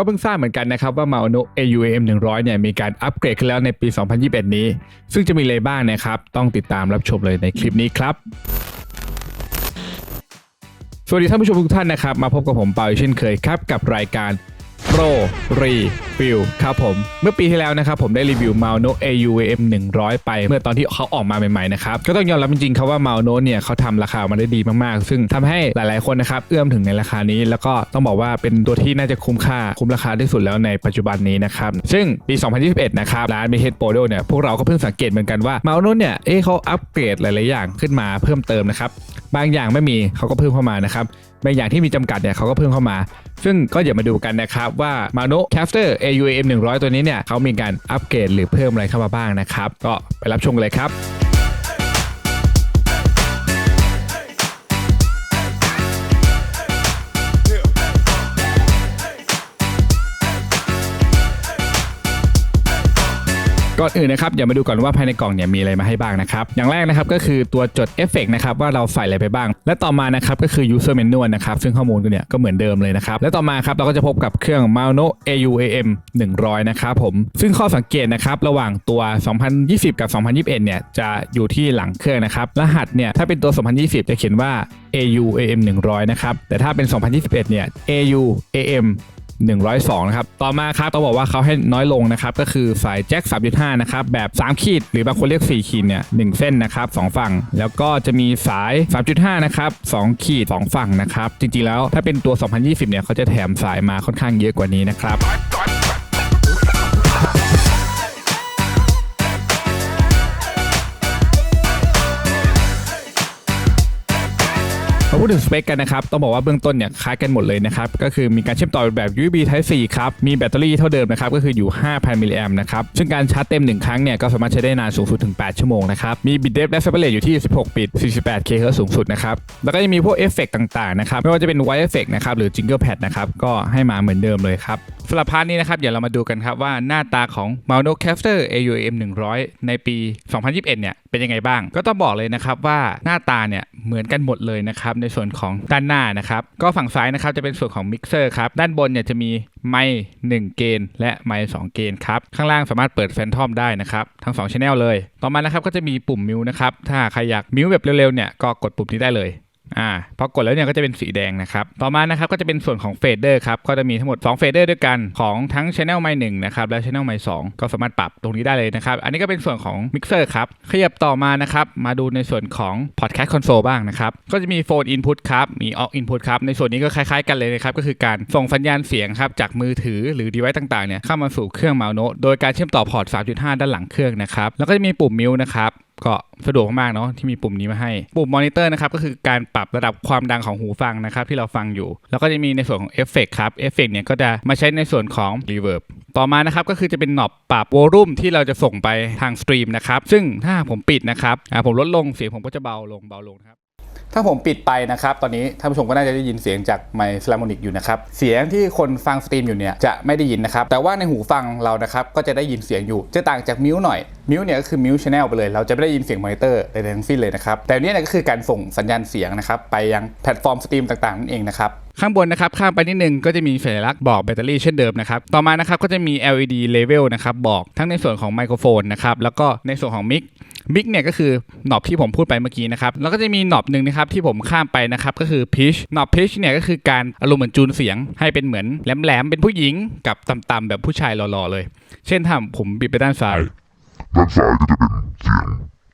ก็เพิ่งทราบเหมือนกันนะครับว่า Maono AUM 100เนี่ยมีการอัปเกรดขึ้นแล้วในปี 2021 นี้ ซึ่งจะมีอะไรบ้างนะครับ ต้องติดตามรับชมเลยในคลิปนี้ครับ สวัสดีท่านผู้ชมทุกท่านนะครับ มาพบกับผมเปาเช่นเคยครับ กับรายการ Pro Review ครับผม เมื่อปีที่แล้วนะครับผมได้รีวิว Maono AUAM 100 ไป เมื่อตอนที่เขาออกมาใหม่ๆนะครับ ก็ต้องยอมรับจริงๆครับว่า Maono เนี่ยเขาทำราคามาได้ดีมากๆ ซึ่งทำให้หลายๆคนนะครับ เอื้อมถึงในราคานี้ แล้วก็ต้องบอกว่าเป็นตัวที่น่าจะคุ้มค่า คุ้มราคาที่สุดแล้วในปัจจุบันนี้นะครับ ซึ่งปี 2021 นะครับ ร้าน b เ h e a d p o d o เนี่ยพวกเราก็เพิ่งสังเกตเหมือนกันว่า Maono เนี่ยเอ๊เขาอัปเกรดหลายๆอย่างขึ้นมาเพิ่มเติมนะครับบางอย่างไม่มีเขาก็เพิ่มเข้ามานะครับบางอย่างที่มีจำกัดเนี่ยเขาก็เพิ่มเข้ามา ซึ่งก็อย่ามาดูกันนะครับว่า Mano Caster AUAM 100 ตัวนี้เนี่ยเขามีการอัปเกรดหรือเพิ่มอะไรเข้ามาบ้างนะครับ ก็ไปรับชมกันเลยครับ ก่อนอื่นนะครับอย่ามาดูก่อนว่าภายในกล่องเนี่ยมีอะไรมาให้บ้างนะครับ อย่างแรกนะครับก็คือตัวจดเอฟเฟกนะครับว่าเราใส่อะไรไปบ้าง และต่อมานะครับก็คือ user manual นะครับซึ่งข้อมูลกันเนี่ยก็เหมือนเดิมเลยนะครับและต่อมาครับเราก็จะพบกับเครื่อง Mano AUAM 100 นะครับผมซึ่งข้อสังเกตนะครับระหว่างตัว 2020 กับ 2021 เนี่ยจะอยู่ที่หลังเครื่องนะครับรหัสเนี่ยถ้าเป็นตัว 2020 จะเขียนว่า AUAM 100 นะครับแต่ถ้าเป็น 2021 เนี่ย AUAM 102นะครับต่อมาครับต้องบอกว่าเขาให้น้อยลงนะครับก็คือสายแจ็ค3.5นะครับแบบ3ขีดหรือบางคนเรียก4ขีดเนี่ย1เส้นนะครับ2ฝั่ง แล้วก็จะมีสาย 3.5นะครับ2ขีด2ฝั่งนะครับจริงๆแล้วถ้าเป็นตัว 2020เนี่ยเขาจะแถมสายมาค่อนข้างเยอะกว่านี้นะครับ มาพูดถึงสเปคกันนะครับ ต้องบอกว่าเบื้องต้นเนี่ยคล้ายกันหมดเลยนะครับ ก็คือมีการเชื่อมต่อแบบ USB Type C ครับ มีแบตเตอรี่เท่าเดิมนะครับ ก็คืออยู่ 5,000 มิลลิแอมนะครับ ซึ่งการชาร์จเต็ม 1 ครั้งเนี่ย ก็สามารถใช้ได้นานสูงสุดถึง 8 ชั่วโมงนะครับ มีบิตเดฟและสเปรตอยู่ที่ 16 บิต 48K เฮิร์สูงสุดนะครับ แล้วก็จะมีพวกเอฟเฟกต่างๆนะครับ ไม่ว่าจะเป็นไวร์เอฟเฟกต์นะครับ หรือจิงเกิลแพดนะครับ ก็ให้มาเหมือนเดิมเลยครับ สำหรับพาร์ทนี้นะครับ เดี๋ยวเรามาดูกันครับว่าหน้าตาของ Mauno Caster AUM 100 ในปี 2021 เนี่ย เป็นยังไงบ้าง ก็ต้องบอกเลยนะครับว่าหน้าตาเนี่ย เหมือนกันหมดเลยนะครับ ในส่วนของด้านหน้านะครับ ก็ฝั่งซ้ายนะครับ จะเป็นส่วนของมิกเซอร์ครับ ด้านบนเนี่ยจะมีไมค์1เกณฑ์และไมค์2เกณฑ์ครับ ข้างล่างสามารถเปิดแฟนทอมได้นะครับ ทั้ง2 Channel เลย ต่อมานะครับก็จะมีปุ่มมิวนะครับถ้าใครอยากมิวแบบเร็วๆเนี่ยก็กดปุ่มนี้ได้เลย อ่าพอกดแล้วเนี่ยก็จะเป็นสีแดงนะครับ ต่อมานะครับก็จะเป็นส่วนของเฟดเดอร์ครับ ก็จะมีทั้งหมด2เฟดเดอร์ด้วยกันของทั้ง Channel ไมค์1นะครับและ Channel ไมค์2ก็สามารถปรับตรงนี้ได้เลยนะครับ อันนี้ก็เป็นส่วนของมิกเซอร์ครับ ขยับต่อมานะครับ มาดูในส่วนของ Podcast Console บ้างนะครับ ก็จะมี Phone Input ครับ มี Aux Input ครับ ในส่วนนี้ก็คล้ายๆกันเลยนะครับ ก็คือการส่งสัญญาณเสียงครับจากมือถือหรือ device ต่างๆเนี่ยเข้ามาสู่เครื่อง Mauno โดยการเชื่อมต่อพอร์ต3.5 ด้านหลังเครื่องนะครับแล้วก็จะมีปุ่มมิวนะครับ ก็สะดวกมากๆเนาะที่มีปุ่มนี้มาให้ ปุ่มมอนิเตอร์นะครับก็คือการปรับระดับความดังของหูฟังนะครับที่เราฟังอยู่ แล้วก็จะมีในส่วนของเอฟเฟกครับเอฟเฟกเนี่ยก็จะมาใช้ในส่วนของรีเวิร์บต่อมานะครับก็คือจะเป็นหนอบปรับวลูมที่เราจะส่งไปทางสตรีมนะครับซึ่งถ้าผมปิดนะครับอ่าผมลดลงเสียงผมก็จะเบาลงเบาลงครับ ถ้าผมปิดไปนะครับ ตอนนี้ท่านผู้ชมก็น่าจะได้ยินเสียงจากไมค์สลามอนิกอยู่นะครับ เสียงที่คนฟังสตรีมอยู่เนี่ยจะไม่ได้ยินนะครับ แต่ว่าในหูฟังเรานะครับก็จะได้ยินเสียงอยู่ จะต่างจากมิวหน่อย มิวเนี่ยก็คือมิวชแนลไปเลย เราจะไม่ได้ยินเสียงมอนิเตอร์ใดๆทั้งสิ้นเลยนะครับ แต่นเนี้เนี่ยก็คือการส่งสัญญาณเสียงนะครับไปยังแพลตฟอร์มสตรีมต่างๆนั่นเองนะครับ ข้างบนนะครับข้ามไปนิดนึงก็จะมีสัญลักษณ์บอกแบตเตอรี่เช่นเดิมนะครับต่อมานะครับก็จะมี LED level นะครับบอกทั้งในส่วนของไมโครโฟนนะครับแล้วก็ในส่วนของมิกมิกเนี่ยก็คือหนอบที่ผมพูดไปเมื่อกี้นะครับแล้วก็จะมีหนอบหนึ่งนะครับที่ผมข้ามไปนะครับก็คือ pitch หนอบ pitch เนี่ยก็คือการอารมณ์เหมือนจูนเสียง ให้เป็นเหมือนแหลมๆเป็นผู้หญิงกับต่ำๆแบบผู้ชายหล่อๆเลย เช่นถ้าผมบิดไปด้านซ้ายด้านซ้ายก็จะเป็นเสียง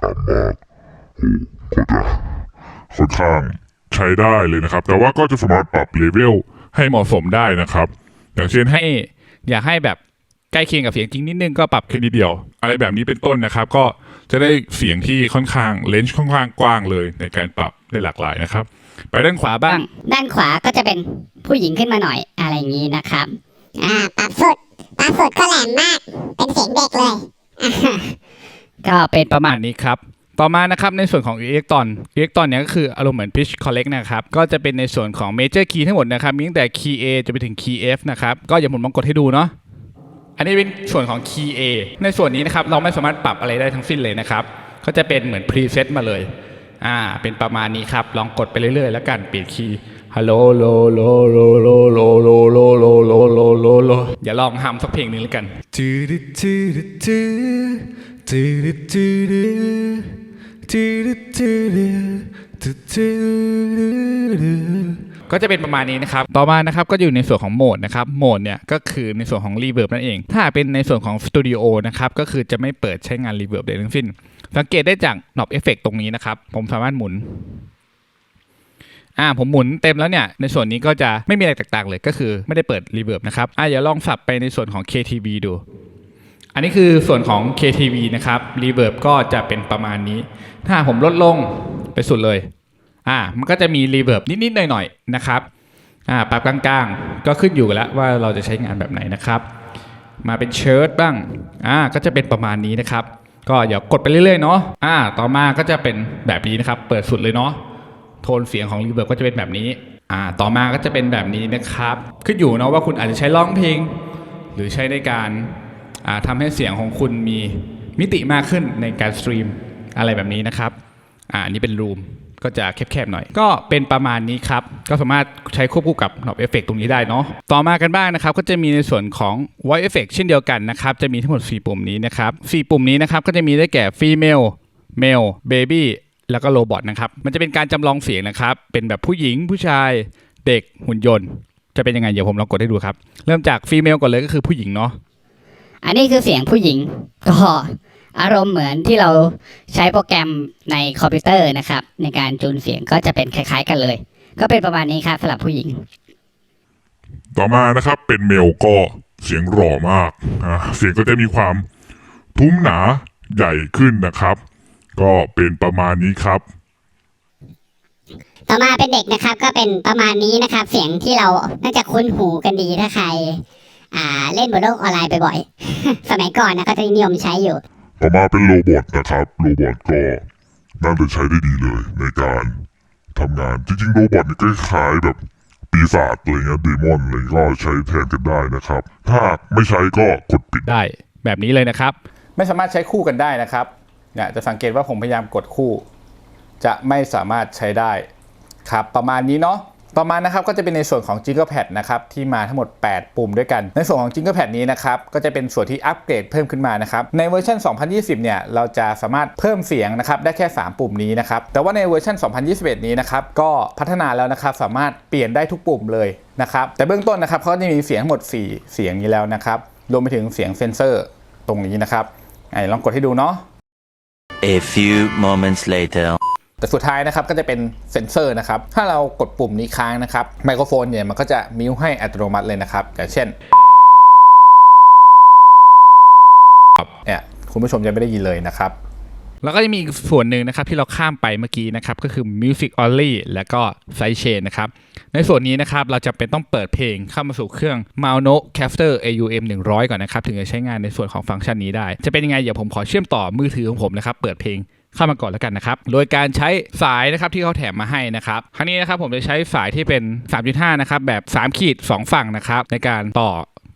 ต่ำมากโหก็จะค่อนข้าง ใช้ได้เลยนะครับ แต่ว่าก็จะสามารถปรับเลเวลให้เหมาะสมได้นะครับ อย่างเช่นให้ให้อยากให้แบบใกล้เคียงกับเสียงจริงนิดนึงก็ปรับแค่นิดเดียว อะไรแบบนี้เป็นต้นนะครับ ก็จะได้เสียงที่ค่อนข้างเลนส์ค่อนข้างกว้างเลยในการปรับได้หลากหลายนะครับ ไปด้านขวาบ้าง ด้านขวาก็จะเป็นผู้หญิงขึ้นมาหน่อยอะไรอย่างนี้นะครับอ่าปรับสุดปรับสุดก็แหลมมาก เป็นเสียงเด็กเลย ก็เป็นประมาณนี้ครับ ต่อมานะครับในส่วนของ electron electron เนี่ยก็คืออารมณ์เหมือน pitch collect นะครับก็จะเป็นในส่วนของ major key ทั้งหมดนะครับมีตั้งแต่ key A จะไปถึง key F นะครับก็อย่าผมลองกดให้ดูเนาะอันนี้เป็นส่วนของ key A ในส่วนนี้นะครับเราไม่สามารถปรับอะไรได้ทั้งสิ้นเลยนะครับก็จะเป็นเหมือน preset มาเลยอ่าเป็นประมาณนี้ครับลองกดไปเรื่อยๆ แล้วกันเปลี่ยนคีย์ฮัลโหลโลโลโลโลโลโลโลโลโลโลโลโลอย่าลองฮัมสักเพลงหนึ่งแล้วกันจืดจืดจืดจืดจืด ก็จะเป็นประมาณนี้นะครับ ต่อมานะครับก็อยู่ในส่วนของโหมดนะครับ โหมดเนี่ยก็คือในส่วนของรีเวิร์บนั่นเอง ถ้าเป็นในส่วนของสตูดิโอนะครับ ก็คือจะไม่เปิดใช้งานรีเวิร์บใดทั้งสิ้น สังเกตได้จากหนอบเอฟเฟกตรงนี้นะครับ ผมสามารถหมุนอ่าผมหมุนเต็มแล้วเนี่ย ในส่วนนี้ก็จะไม่มีอะไรแตกต่างเลยก็คือไม่ได้เปิดรีเวิร์บนะครับอ่าอย่าลองสับไปในส่วนของ KTV ดู อันนี้คือส่วนของ KTV นะครับรีเวิร์บก็จะเป็นประมาณนี้ ถ้าผมลดลงไปสุดเลย อ่า มันก็จะมีรีเวิร์บนิดๆหน่อยๆนะครับ อ่า ปรับกลางๆ ก็ขึ้นอยู่แล้วว่าเราจะใช้งานแบบไหนนะครับ มาเป็นเชิ้ตบ้าง อ่า ก็จะเป็นประมาณนี้นะครับ ก็เดี๋ยวกดไปเรื่อยๆเนาะ อ่า ต่อมาก็จะเป็นแบบนี้นะครับ เปิดสุดเลยเนาะ โทนเสียงของรีเวิร์บก็จะเป็นแบบนี้ อ่า ต่อมาก็จะเป็นแบบนี้นะครับ ขึ้นอยู่เนาะว่าคุณอาจจะใช้ร้องเพลง หรือใช้ในการ ทำให้เสียงของคุณมีมิติมากขึ้นในการสตรีมอะไรแบบนี้นะครับอ่าอันนี้เป็นรูมก็จะแคบๆหน่อย ก็เป็นประมาณนี้ครับ ก็สามารถใช้ควบคู่กับหนอบเอฟเฟกตรงนี้ได้เนาะต่อมากันบ้างนะครับ ก็จะมีในส่วนของ voice effect เช่นเดียวกันนะครับ จะมีทั้งหมด 4 ปุ่มนี้นะครับ 4 ปุ่มนี้นะครับ ก็จะมีได้แก่ female male baby แล้วก็โรบอทนะครับ มันจะเป็นการจำลองเสียงนะครับ เป็นแบบผู้หญิงผู้ชายเด็กหุ่นยนต์ จะเป็นยังไงเดี๋ยวผมลองกดให้ดูครับ เริ่มจาก female ก่อนเลยก็คือผู้หญิงเนาะ อันนี้คือเสียงผู้หญิงก็อารมณ์เหมือนที่เราใช้โปรแกรมในคอมพิวเตอร์นะครับ ในการจูนเสียงก็จะเป็นคล้าย ๆ กันเลย ก็เป็นประมาณนี้ครับสำหรับผู้หญิง ต่อมานะครับเป็นเมลก็เสียงหล่อมากอ่าเสียงก็จะมีความทุ้มหนาใหญ่ขึ้นนะครับ ก็เป็นประมาณนี้ครับ ต่อมาเป็นเด็กนะครับ ก็เป็นประมาณนี้นะครับ เสียงที่เราน่าจะคุ้นหูกันดีถ้าใครอ่า เล่นบนโลกออนไลน์บ่อยๆ สมัยก่อนนะก็จะนิยมใช้อยู่ ต่อมาเป็นโรบอทนะครับโรบอทก็น่าจะใช้ได้ดีเลยในการทำงานจริงๆโรบอทนี่ก็คล้ายแบบปีศาจอะไรเงี้ยเดมอนอะไรก็ใช้แทนกันได้นะครับ ถ้าไม่ใช้ก็กดปิด ได้แบบนี้เลยนะครับ ไม่สามารถใช้คู่กันได้นะครับเนี่ยจะสังเกตว่าผมพยายามกดคู่ จะไม่สามารถใช้ได้ครับประมาณนี้เนาะ ต่อมานะครับก็จะเป็นในส่วนของ Jingle Pad นะครับที่มาทั้งหมด 8 ปุ่มด้วยกัน ในส่วนของ Jingle Pad นี้นะครับก็จะเป็นส่วนที่อัปเกรดเพิ่มขึ้นมานะครับในเวอร์ชัน 2020 เนี่ยเราจะสามารถเพิ่มเสียงนะครับได้แค่ 3 ปุ่มนี้นะครับแต่ว่าในเวอร์ชัน 2021 นี้นะครับก็พัฒนาแล้วนะครับสามารถเปลี่ยนได้ทุกปุ่มเลยนะครับแต่เบื้องต้นนะครับเขาก็จะมีเสียงทั้งหมด 4 เสียงนี้แล้วนะครับรวมไปถึงเสียงเซนเซอร์ตรงนี้นะครับไอ้ลองกดให้ดูเนาะ A few moments later. แต่สุดท้ายนะครับก็จะเป็นเซ็นเซอร์นะครับ ถ้าเรากดปุ่มนี้ค้างนะครับไมโครโฟนเนี่ยมันก็จะมิวให้อัตโนมัติเลยนะครับอย่างเช่นเนี่ยคุณผู้ชมจะไม่ได้ยินเลยนะครับ แล้วก็จะมีอีกส่วนหนึ่งนะครับที่เราข้ามไปเมื่อกี้นะครับก็คือ Music Only และก็ Sidechain นะครับ ในส่วนนี้นะครับเราจะเป็นต้องเปิดเพลงเข้ามาสู่เครื่อง Mauno Caster AUM 100 ก่อนนะครับ ถึงจะใช้งานในส่วนของฟังก์ชันนี้ได้ จะเป็นยังไงเดี๋ยวผมขอเชื่อมต่อมือถือของผมนะครับ เปิดเพลง เข้ามาก่อนแล้วกันนะครับ โดยการใช้สายนะครับที่เขาแถมมาให้นะครับ ครั้งนี้นะครับผมจะใช้สายที่เป็น 3.5 นะครับ แบบ 3 ขีด 2 ฝั่งนะครับ ในการต่อ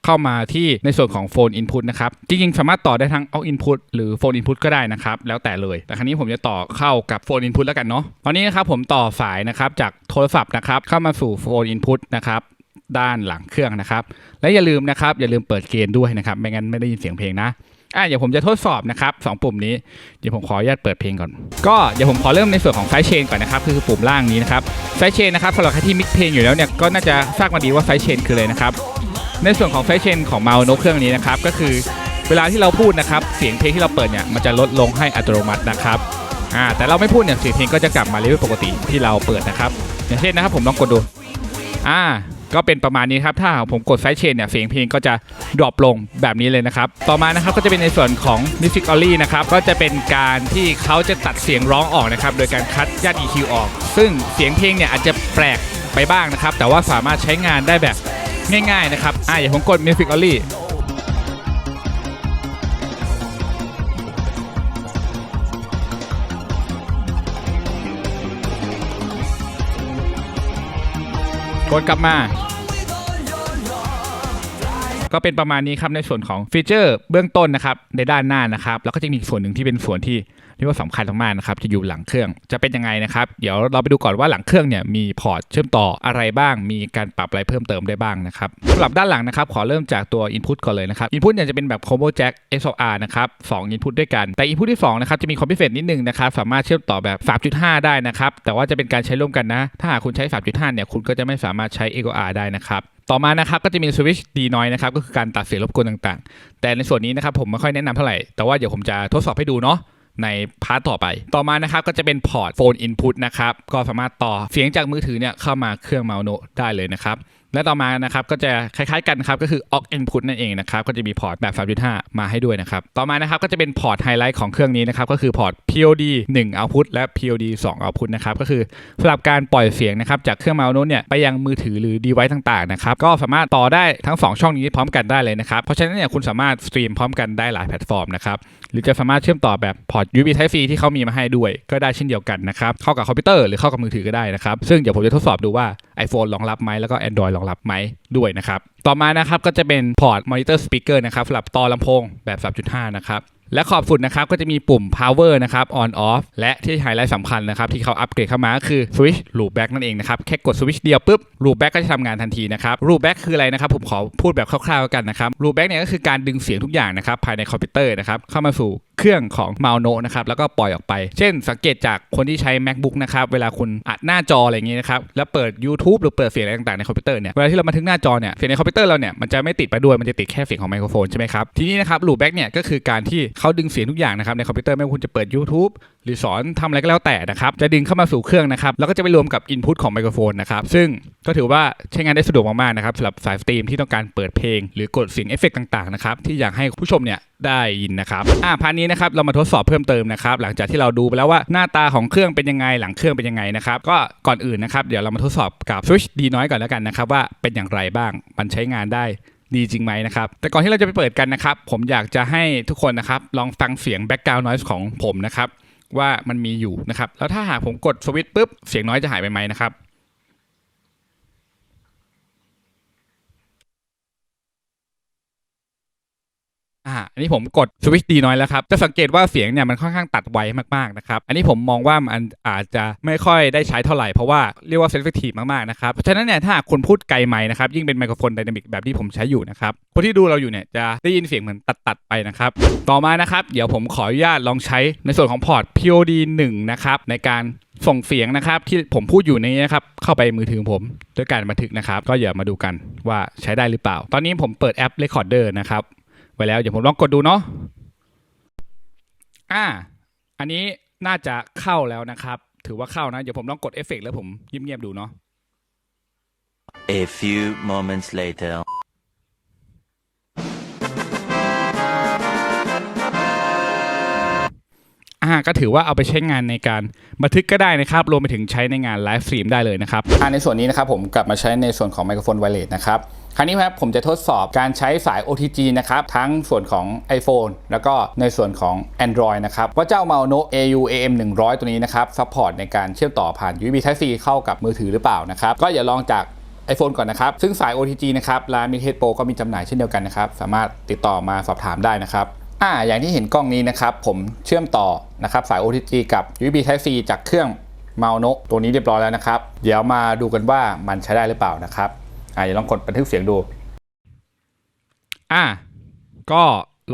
เข้ามาที่ในส่วนของโฟนอินพุตนะครับ จริงๆ สามารถต่อได้ทั้งเอาอินพุตหรือโฟนอินพุตก็ได้นะครับ แล้วแต่เลย แต่ครั้นี้ผมจะต่อเข้ากับโฟนอินพุตแล้วกันเนาะตอนนี้นะครับผมต่อสายนะครับจากโทรศัพท์นะครับเข้ามาสู่โฟนอินพุตนะครับด้านหลังเครื่องนะครับ และอย่าลืมนะครับอย่าลืมเปิดเกณฑ์ด้วยนะครับ ไม่งั้นไม่ได้ยินเสียงเพลงนะ อะเดี๋ยวผมจะทดสอบนะครับสองปุ่มนี้เดี๋ยวผมขออนุญาตเปิดเพลงก่อน ก็เดี๋ยวผมขอเริ่มในส่วนของไซเชนก่อนนะครับคือปุ่มล่างนี้นะครับไซเชนนะครับสำหรับใครที่มิกเพลงอยู่แล้วเนี่ยก็น่าจะทราบมาดีว่าไซเชนคืออะไรนะครับในส่วนของไฟเชนของเมาส์โนเครื่องนี้นะครับก็คือเวลาที่เราพูดนะครับเสียงเพลงที่เราเปิดเนี่ยมันจะลดลงให้อัตโนมัตินะครับอ่าแต่เราไม่พูดเนี่ยเสียงเพลงก็จะกลับมาเลเวลปกติที่เราเปิดนะครับ อย่างเช่นนะครับผมลองกดดูอ่า ก็เป็นประมาณนี้ครับ ถ้าผมกดไซเชนเนี่ยเสียงเพลงก็จะดรอปลงแบบนี้เลยนะครับ ต่อมานะครับก็จะเป็นในส่วนของ Music Only นะครับ ก็จะเป็นการที่เขาจะตัดเสียงร้องออกนะครับ โดยการคัดย่าน EQ ออก ซึ่งเสียงเพลงเนี่ยอาจจะแปลกไปบ้างนะครับ แต่ว่าสามารถใช้งานได้แบบง่ายๆนะครับ อ่าอย่างผมกด Music Only ก ดกลับมา ก็เป็นประมาณนี้ครับในส่วนของฟีเจอร์เบื้องต้นนะครับในด้านหน้านะครับ แล้วก็จะมีอีกส่วนหนึ่งที่เป็นส่วนที่ เรียกว่าสำคัญมากๆนะครับจะอยู่หลังเครื่องจะเป็นยังไงนะครับ เดี๋ยวเราไปดูก่อนว่าหลังเครื่องเนี่ยมีพอร์ตเชื่อมต่ออะไรบ้าง มีการปรับอะไรเพิ่มเติมได้บ้างนะครับสำหรับด้านหลังนะครับขอเริ่มจากตัว Input ก่อนเลยนะครับ Input เนี่ยจะเป็นแบบ Combo Jack XLR นะครับ2 Input ด้วยกัน แต่ Input ที่2นะครับจะมีความพิเศษนิดนึงนะครับสามารถเชื่อมต่อแบบ 3.5 ได้นะครับแต่ว่าจะเป็นการใช้ร่วมกันนะ ถ้าหากคุณใช้ 3.5 เนี่ยคุณก็จะไม่สามารถใช้ XLR ได้นะครับต่อมานะครับก็จะมีสวิตช์ดีน้อยนะครับก็คือการตัดเสียงรบกวนต่างๆ แต่ในส่วนนี้นะครับผมไม่ค่อยแนะนำเท่าไหร่แต่ว่าเดี๋ยวผมจะทดสอบให้ดูเนาะ ในพาร์ทต่อไป ต่อมานะครับก็จะเป็นพอร์ตโฟนอินพุตนะครับก็สามารถต่อเสียงจากมือถือเนี่ยเข้ามาเครื่องเมาโนได้เลยนะครับ และต่อมานะครับก็จะคล้ายๆกันครับก็คือ aux input นั่นเองนะครับก็จะมีพอร์ตแบบ 3.5 มาให้ด้วยนะครับต่อมานะครับก็จะเป็นพอร์ตไฮไลท์ของเครื่องนี้นะครับก็คือพอร์ต POD 1 output และ POD 2 output นะครับก็คือสำหรับการปล่อยเสียงนะครับจากเครื่องเมาส์โน้ตเนี่ยไปยังมือถือหรือ device ต่างๆนะครับก็สามารถต่อได้ทั้ง 2 ช่องนี้พร้อมกันได้เลยนะครับเพราะฉะนั้นเนี่ยคุณสามารถสตรีมพร้อมกันได้หลายแพลตฟอร์มนะครับหรือจะสามารถเชื่อมต่อแบบพอร์ต USB Type C ที่เขามีมาให้ด้วย ก็ได้เช่นเดียวกันนะครับเข้ากับคอมพิวเตอร์หรือเข้ากับมือถือก็ได้นะครับซึ่งเดี๋ยวผมจะทดสอบดูว่า iPhone รองรับไหมแล้วก็ Android รองรับไหมด้วยนะครับ ต่อมานะครับก็จะเป็นพอร์ต Monitor Speaker นะครับสำหรับต่อลำโพงแบบ 3.5 นะครับและขอบสุดนะครับก็จะมีปุ่ม power นะครับ on off และที่ไฮไลท์สำคัญนะครับที่เขาอัปเกรดเข้ามาก็คือ switch loopback นั่นเองนะครับแค่กด switch เดียวปุ๊บ loopback ก็จะทำงานทันทีนะครับ loopback คืออะไรนะครับผมขอพูดแบบคร่าวๆกันนะครับ loopback เนี่ยก็คือการดึงเสียงทุกอย่างนะครับภายในคอมพิวเตอร์นะครับเข้ามาสู่ เครื่องของเมาโนนะครับแล้วก็ปล่อยออกไป เช่นสังเกตจากคนที่ใช้ macbook นะครับเวลาคุณอัดหน้าจออะไรอย่างงี้นะครับแล้วเปิด YouTube หรือเปิดเสียงอะไรต่างๆในคอมพิวเตอร์เนี่ยเวลาที่เราบันทึกหน้าจอเนี่ยเสียงในคอมพิวเตอร์เราเนี่ยมันจะไม่ติดไปด้วยมันจะติดแค่เสียงของไมโครโฟนใช่ไหมครับทีนี้นะครับ loopback เนี่ยก็คือการที่เขาดึงเสียงทุกอย่างนะครับในคอมพิวเตอร์ไม่ว่าคุณจะเปิด YouTube หรือสอนทำอะไรก็แล้วแต่นะครับจะดึงเข้ามาสู่เครื่องนะครับแล้วก็จะไปรวมกับ Input ของไมโครโฟนนะครับซึ่งก็ถือว่าใช้งานได้สะดวกมากๆนะครับสำหรับสายสตรีมที่ต้องการเปิดเพลง หรือกดเสียงเอฟเฟกต์ต่างๆนะครับที่อยากให้ผู้ชมเนี่ยได้ยินนะครับอ่าพาร์ทนี้นะครับเรามาทดสอบเพิ่มเติมนะครับหลังจากที่เราดูไปแล้วว่าหน้าตาของเครื่องเป็นยังไงหลังเครื่องเป็นยังไงนะครับก็ก่อนอื่นนะครับเดี๋ยวเรามาทดสอบกับ Switch ดีน้อยก่อนแล้วกันนะครับว่าเป็นอย่างไรบ้างมันใช้งานได้ดีจริงไหมนะครับ แต่ก่อนที่เราจะไปเปิดกันนะครับ ผมอยากจะให้ทุกคนนะครับ ลองฟังเสียง background noise ของผมนะครับ ว่ามันมีอยู่นะครับ แล้วถ้าหากผมกดสวิตช์ปุ๊บ เสียงน้อยจะหายไปไหมนะครับ อันนี้ผมกดสวิตช์ดีน้อยแล้วครับ จะสังเกตว่าเสียงเนี่ยมันค่อนข้างตัดไวมากๆนะครับ อันนี้ผมมองว่ามันอาจจะไม่ค่อยได้ใช้เท่าไหร่ เพราะว่าเรียกว่าเซนซิทีฟมากๆนะครับ เพราะฉะนั้นเนี่ยถ้าคุณพูดไกลไมค์นะครับยิ่งเป็นไมโครโฟนไดนามิกแบบที่ผมใช้อยู่นะครับคนที่ดูเราอยู่เนี่ยจะได้ยินเสียงเหมือนตัดๆไปนะครับต่อมานะครับเดี๋ยวผมขออนุญาตลองใช้ในส่วนของพอร์ต POD 1นะครับในการส่งเสียงนะครับที่ผมพูดอยู่ในนี้นะครับเข้าไปมือถือผมด้วยการบันทึกนะครับ ก็อย่ามาดูกันว่าใช้ได้หรือเปล่า ตอนนี้ผมเปิดแอป Recorder นะครับ ไว้แล้ว เดี๋ยวผมลองกดดูเนาะอ่า อันนี้น่าจะเข้าแล้วนะครับ ถือว่าเข้านะ เดี๋ยวผมลองกดเอฟเฟกต์แล้วผมเงียบๆดูเนาะ A few moments later. อ่าก็ถือว่าเอาไปใช้งานในการบันทึกก็ได้นะครับ รวมไปถึงใช้ในงานไลฟ์สตรีมได้เลยนะครับอ่าในส่วนนี้นะครับผมกลับมาใช้ในส่วนของไมโครโฟนไวเลสนะครับ คราวนี้ครับผมจะทดสอบการใช้สาย OTG นะครับ ทั้งส่วนของ iPhone แล้วก็ในส่วนของ Android นะครับว่าเจ้า m a u n o AU AM 100 ตัวนี้นะครับซัพพอร์ตในการเชื่อมต่อผ่าน USB Type C เข้ากับมือถือหรือเปล่านะครับ ก็อย่าลองจาก iPhone ก่อนนะครับ ซึ่งสาย OTG นะครับร้าน m i d h e a d Pro ก็มีจำหน่ายเช่นเดียวกันนะครับ สามารถติดต่อมาสอบถามได้นะครับอ่าอย่างที่เห็นกล้องนี้นะครับ ผมเชื่อมต่อนะครับสาย OTG กับ USB Type C จากเครื่องเมาโนตัวนี้เรียบร้อยแล้วนะครับ เดี๋ยวมาดูกันว่ามันใช้ได้หรือเปล่านะครับ อ่าอย่าลองกดบันทึกเสียงดู อ่าก็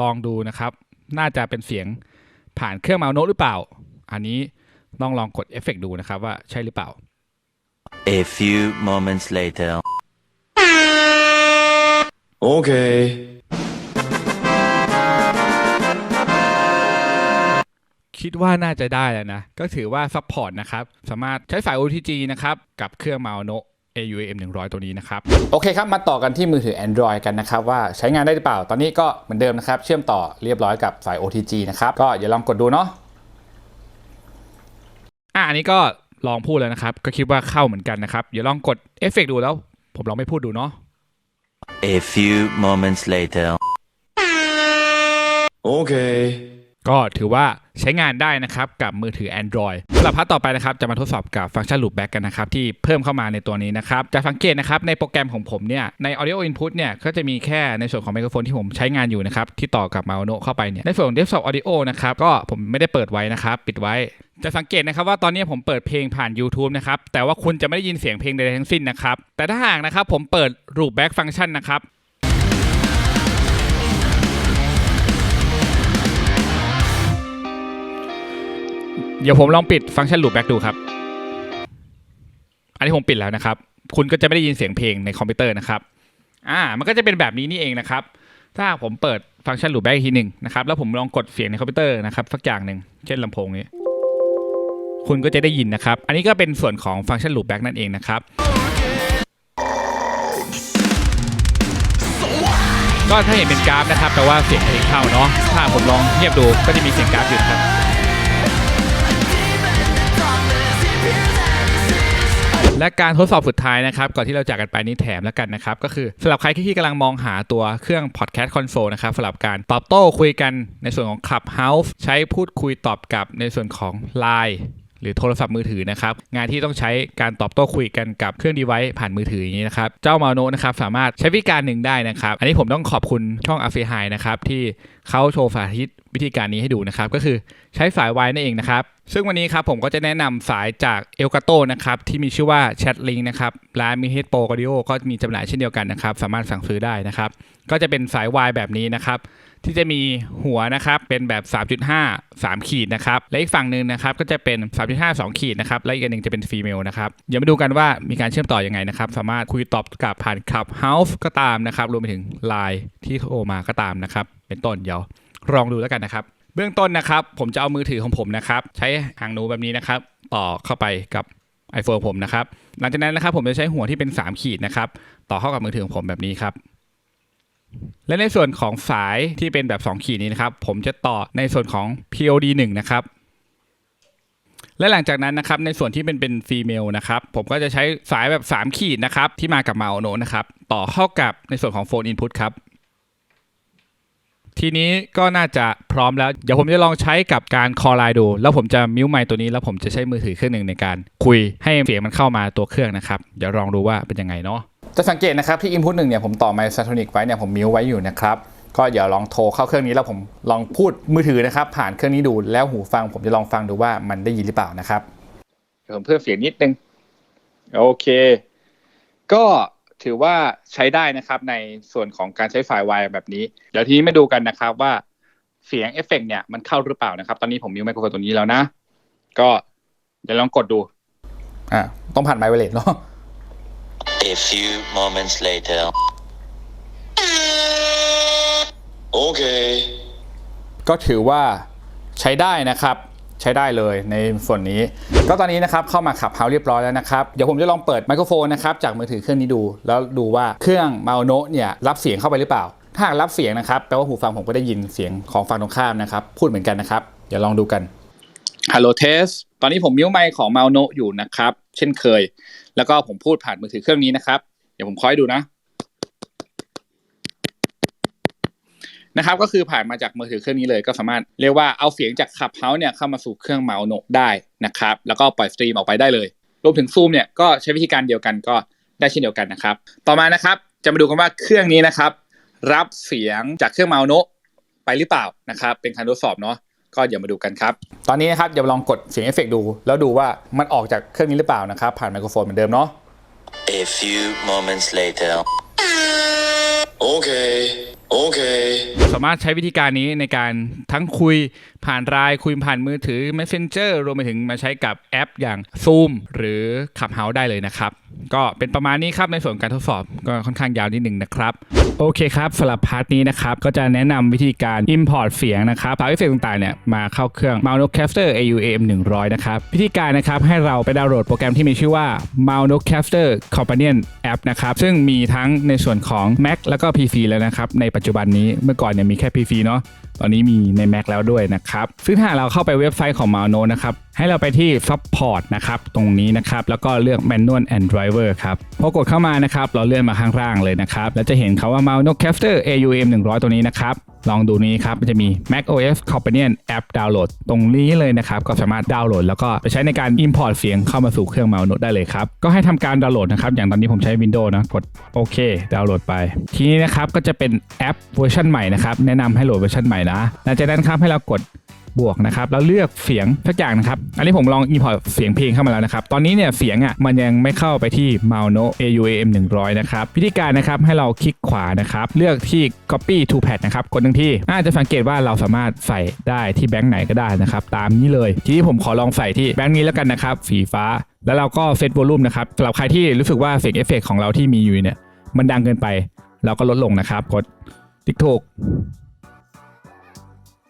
ลองดูนะครับ น่าจะเป็นเสียงผ่านเครื่องเมาโนหรือเปล่า อันนี้ต้องลองกดเอฟเฟกต์ดูนะครับว่าใช่หรือเปล่า A few moments later. Okay. คิดว่าน่าจะได้แล้วนะ ก็ถือว่าซัพพอร์ตนะครับ สามารถใช้สาย OTG นะครับ กับเครื่อง m a u n o AUM 100 ตัวนี้นะครับ โอเคครับ มาต่อกันที่มือถือ Android กันนะครับ ว่าใช้งานได้หรือเปล่า ตอนนี้ก็เหมือนเดิมนะครับ เชื่อมต่อเรียบร้อยกับสาย OTG นะครับ ก็อย่าลองกดดูเนาะอะอันนี้ก็ลองพูดแล้วนะครับ ก็คิดว่าเข้าเหมือนกันนะครับเดี๋ยวลองกดเอฟเฟกต์ดูแล้ว ผมลองไม่พูดดูเนาะ A few moments later. Okay. ก็ถือว่าใช้งานได้นะครับกับมือถือ Android สำหรับพาร์ทต่อไปนะครับจะมาทดสอบกับฟังก์ชัน loopback กันนะครับที่เพิ่มเข้ามาในตัวนี้นะครับจะสังเกตนะครับในโปรแกรมของผมเนี่ยใน audio input เนี่ยก็จะมีแค่ในส่วนของไมโครโฟนที่ผมใช้งานอยู่นะครับที่ต่อกับ m a u n o เข้าไปเนี่ยในส่วนของ desktop audio นะครับก็ผมไม่ได้เปิดไว้นะครับปิดไว้จะสังเกตนะครับว่าตอนนี้ผมเปิดเพลงผ่าน YouTube นะครับแต่ว่าคุณจะไม่ได้ยินเสียงเพลงใดทั้งสิ้นนะครับแต่ถ้าหากนะครับผมเปิด loopback ฟังก์ชันนะครับ เดี๋ยวผมลองปิดฟังก์ชัน loopback ดูครับ อันนี้ผมปิดแล้วนะครับ คุณก็จะไม่ได้ยินเสียงเพลงในคอมพิวเตอร์นะครับ อ่า มันก็จะเป็นแบบนี้นี่เองนะครับ ถ้าผมเปิดฟังก์ชัน loopback อีกทีหนึ่งนะครับ แล้วผมลองกดเสียงในคอมพิวเตอร์นะครับสักอย่างหนึ่ง เช่นลำโพงนี้ คุณก็จะได้ยินนะครับ อันนี้ก็เป็นส่วนของฟังก์ชัน loopback นั่นเองนะครับก็ถ้าเห็นเป็นกราฟนะครับแปลว่าเสียงเพลงเข้าเนาะถ้าผมลองเงียบดูก็จะมีเสียงกราฟอยู่ครับ และการทดสอบสุดท้ายนะครับ ก่อนที่เราจากกันไปนี้แถมแล้วกันนะครับ ก็คือสำหรับใครที่กำลังมองหาตัวเครื่อง podcast console นะครับสำหรับการตอบโต้คุยกันในส่วนของ Clubhouse ใช้พูดคุยตอบกลับในส่วนของ Line หรือโทรศัพท์มือถือนะครับ งานที่ต้องใช้การตอบโต้คุยกันกับเครื่อง device ผ่านมือถืออย่างนี้นะครับ เจ้ามาโนนะครับสามารถใช้วิธีการหนึ่งได้นะครับ อันนี้ผมต้องขอบคุณช่อง a f i h i นะครับที่เขาโชว์สาธิตวิธีการนี้ให้ดูนะครับ ก็คือใช้สาย Y นั่นเองนะครับซึ่งวันนี้ครับผมก็จะแนะนำสายจาก Elgato นะครับที่มีชื่อว่า Chatlink นะครับร้าน Mi h e a d Pro Audio ก็มีจำหน่ายเช่นเดียวกันนะครับ สามารถสั่งซื้อได้นะครับ ก็จะเป็นสาย Y แบบนี้นะครับ ที่จะมีหัวนะครับเป็นแบบ 3.5 3 ขีดนะครับ และอีกฝั่งหนึ่งนะครับก็จะเป็น 3.5 2 ขีดนะครับ และอีกอันหนึ่งจะเป็นฟีเมลนะครับเดี๋ยวมาดูกันว่ามีการเชื่อมต่อยังไงนะครับ สามารถคุยตอบกับผ่าน Clubhouse ก็ตามนะครับรวมไปถึง Line ที่โทรมาก็ตามนะครับเป็นต้นเดี๋ยวลองดูแล้วกันนะครับ เบื้องต้นนะครับ ผมจะเอามือถือของผมนะครับ ใช้หางหนูแบบนี้นะครับ ต่อเข้าไปกับ iPhone ผมนะครับ หลังจากนั้นนะครับ ผมจะใช้หัวที่เป็น 3 ขีดนะครับ ต่อเข้ากับมือถือของผมแบบนี้ครับ และในส่วนของสายที่เป็นแบบ 2 ขีดนี้นะครับ ผมจะต่อในส่วนของ POD 1นะครับและหลังจากนั้นนะครับในส่วนที่เป็นเป็นฟีเมลนะครับผมก็จะใช้สายแบบ 3 ขีดนะครับที่มากับมาโอโนนะครับต่อเข้ากับในส่วนของโฟนอินพุตครับ ทีนี้ก็น่าจะพร้อมแล้ว เดี๋ยวผมจะลองใช้กับการคอลไลน์ดู แล้วผมจะมิวไมค์ตัวนี้ แล้วผมจะใช้มือถือเครื่องหนึ่งในการคุยให้เสียงมันเข้ามาตัวเครื่องนะครับ เดี๋ยวลองดูว่าเป็นยังไงเนาะจะสังเกตนะครับที่ input หนึ่งเนี่ยผมต่อไมค์ซาโทนิกไว้เนี่ยผมมิวไว้อยู่นะครับก็เดี๋ยวลองโทรเข้าเครื่องนี้แล้วผมลองพูดมือถือนะครับผ่านเครื่องนี้ดูแล้วหูฟังผมจะลองฟังดูว่ามันได้ยินหรือเปล่านะครับเพิ่มเพิ่มเสียงนิดนึงโอเค ก็ ถือว่าใช้ได้นะครับในส่วนของการใช้ไฟล์ wire แบบนี้ เดี๋ยวทีนี้มาดูกันนะครับว่าเสียงเอฟเฟกต์เนี่ยมันเข้าหรือเปล่านะครับ ตอนนี้ผมมิวไมโครโฟนตัวนี้แล้วนะ ก็เดี๋ยวลองกดดู อ่าต้องผ่านไมค์ไวเลสเนาะ A few moments later. Okay. ก็ถือว่าใช้ได้นะครับ ใช้ได้เลยในส่วนนี้ ก็ตอนนี้นะครับเข้ามาขับเฮาเรียบร้อยแล้วนะครับเดี๋ยวผมจะลองเปิดไมโครโฟนนะครับจากมือถือเครื่องนี้ดู แล้วดูว่าเครื่องมาโนเนี่ยรับเสียงเข้าไปหรือเปล่า ถ้ารับเสียงนะครับแปลว่าหูฟังผมก็ได้ยินเสียงของฝั่งตรงข้ามนะครับพูดเหมือนกันนะครับเดี๋ยวลองดูกัน Hello Test ตอนนี้ผมมิวไมค์ของมาโนอยู่นะครับเช่นเคย แล้วก็ผมพูดผ่านมือถือเครื่องนี้นะครับเดี๋ยวผมคอยดูนะ นะครับก็คือผ่านมาจากมือถือเครื่องนี้เลยก็สามารถเรียกว่าเอาเสียงจากขับเฮาส์เนี่ยเข้ามาสู่เครื่องเมาส์โนได้นะครับแล้วก็ปล่อยสตรีมออกไปได้เลยรวมถึงซูมเนี่ยก็ใช้วิธีการเดียวกันก็ได้เช่นเดียวกันนะครับ ต่อมานะครับจะมาดูกันว่าเครื่องนี้นะครับ รับเสียงจากเครื่องเมาส์โนไปหรือเปล่านะครับเป็นการทดสอบเนาะก็เดี๋ยวมาดูกันครับ ตอนนี้นะครับเดี๋ยวลองกดเสียงเอฟเฟกต์ดู แล้วดูว่ามันออกจากเครื่องนี้หรือเปล่านะครับ ผ่านไมโครโฟนเหมือนเดิมเนาะ A few moments later. โอเค สามารถใช้วิธีการนี้ในการทั้งคุย ผ่านไลน์คุยผ่านมือถือ Messenger รวมไปถึงมาใช้กับแอปอย่าง Zoom หรือ Clubhouse ได้เลยนะครับ ก็เป็นประมาณนี้ครับในส่วนการทดสอบก็ค่อนข้างยาวนิดหนึ่งนะครับ โอเคครับสำหรับพาร์ทนี้นะครับก็จะแนะนำวิธีการ Import เสียงนะครับสาวเอฟเฟกต์ต่างๆเนี่ยมาเข้าเครื่อง m o u n o Caster AUM 100 นะครับ วิธีการนะครับให้เราไปดาวน์โหลดโปรแกรมที่มีชื่อว่า m o u n o Caster Companion App นะครับซึ่งมีทั้งในส่วนของ Mac แล้วก็ PC แล้วนะครับในปัจจุบันนี้เมื่อก่อนเนี่ยมีแค่ PC เนาะ ตอนนี้มีใน Mac แล้วด้วยนะครับซึ่งถ้าเราเข้าไปเว็บไซต์ของ m a u n o นะครับ ให้เราไปที่ Support นะครับ ตรงนี้นะครับ แล้วก็เลือก Manual and Driver ครับพอกดเข้ามานะครับ เราเลื่อนมาข้างล่างเลยนะครับ แล้วจะเห็นคาว่า m a u n o Caster AUM 100 ตัวนี้นะครับ ลองดูนี้ครับ มันจะมี Mac OS Companion App Download ตรงนี้เลยนะครับ ก็สามารถดาวน์โหลด แล้วก็ไปใช้ในการ Import เสียงเข้ามาสู่เครื่อง m o u n o ได้เลยครับ ก็ให้ทำการดาวน์โหลดนะครับ อย่างตอนนี้ผมใช้ Windows นะ กดโอเค ดาวน์โหลดไป ทีนี้นะครับ ก็จะเป็นแอปเวอร์ชันใหม่นะครับ แนะนำให้โหลดเวอร์ชันใหม่นะหลังจากนั้นครับให้เรากด บวกนะครับแล้วเลือกเสียงสักอย่างนะครับ อันนี้ผมลอง import เสียงเพลงเข้ามาแล้วนะครับ ตอนนี้เนี่ยเสียงอะมันยังไม่เข้าไปที่ Mauno AUAM 100 นะครับวิธีการนะครับให้เราคลิกขวานะครับเลือกที่ copy to pad นะครับกดหนึ่งที่อาจจะสังเกตว่าเราสามารถใส่ได้ที่แบงค์ไหนก็ได้นะครับตามนี้เลยทีนี้ผมขอลองใส่ที่แบงค์นี้แล้วกันนะครับสีฟ้า แล้วเราก็เซตวอลลุ่มนะครับสำหรับใครที่รู้สึกว่าเสียงเอฟเฟกของเราที่มีอยู่เนี่ยมันดังเกินไป เราก็ลดลงนะครับกดติ๊กถูก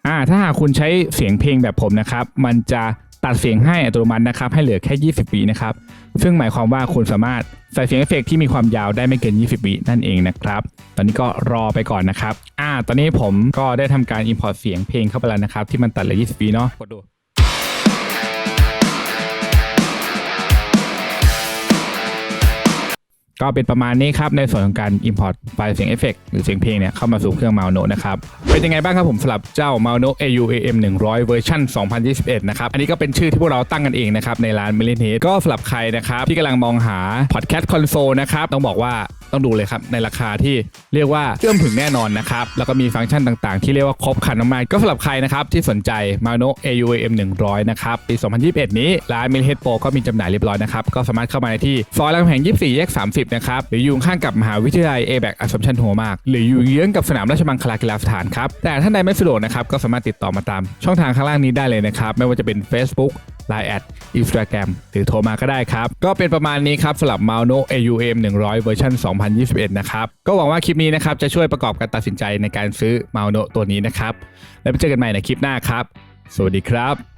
อ่าถ้าหากคุณใช้เสียงเพลงแบบผมนะครับ มันจะตัดเสียงให้อัตโนมัตินะครับ ให้เหลือแค่ 20วินะครับ ซึ่งหมายความว่าคุณสามารถใส่เสียงเอฟเฟกต์ที่มีความยาวได้ไม่เกิน 20วินั่นเองนะครับ ตอนนี้ก็รอไปก่อนนะครับ อ่า ตอนนี้ผมก็ได้ทำการ import เสียงเพลงเข้าไปแล้วนะครับ ที่มันตัดเหลือ 20วิเนาะกดดู ก็เป็นประมาณนี้ครับ ในส่วนของการ import ไฟล์เสียงเอฟเฟกต์หรือเสียงเพลงเนี่ยเข้ามาสู่เครื่อง Mauno นะครับ เป็นยังไงบ้างครับผมสำหรับเจ้า Mauno AUAM 100 เวอร์ชัน2021 นะครับ อันนี้ก็เป็นชื่อที่พวกเราตั้งกันเองนะครับ ในร้าน m i l l i n e t ก็สำหรับใครนะครับ ที่กำลังมองหา podcast console นะครับ ต้องบอกว่าต้องดูเลยครับ ในราคาที่เรียกว่าเชื่อมถึงแน่นอนนะครับ แล้วก็มีฟังก์ชันต่างๆ ที่เรียกว่าครบคันมากๆก็สำหรับใครนะครับที่สนใจ Mauno AUAM 100 นะครับปี 2021 นี้ร้าน m i l l i n e t Pro ก็มีจำหน่ายเรียบร้อยนะครับก็สามารถเข้ามาในที่ซอยรามคำแหง24แยก30นะครับ หรืออยู่ข้างกับมหาวิทยาลัย a b a c Assumption หัวมาก หรืออยู่เยื้องกับสนามราชมังคลากีฬาสถานครับ แต่ท่านใดไม่สะดวกนะครับ ก็สามารถติดต่อมาตาม ช่องทางข้างล่างนี้ได้เลยนะครับ ไม่ว่าจะเป็น Facebook Line แอด Instagram หรือโทรมาก็ได้ครับ ก็เป็นประมาณนี้ครับสำหรับ Mauno AUM 100 เวอร์ชัน2021 นะครับ ก็หวังว่าคลิปนี้นะครับ จะช่วยประกอบการตัดสินใจในการซื้อ Mauno ตัวนี้นะครับ แล้วไปเจอกันใหม่ในคลิปหน้าครับ สวัสดีครับ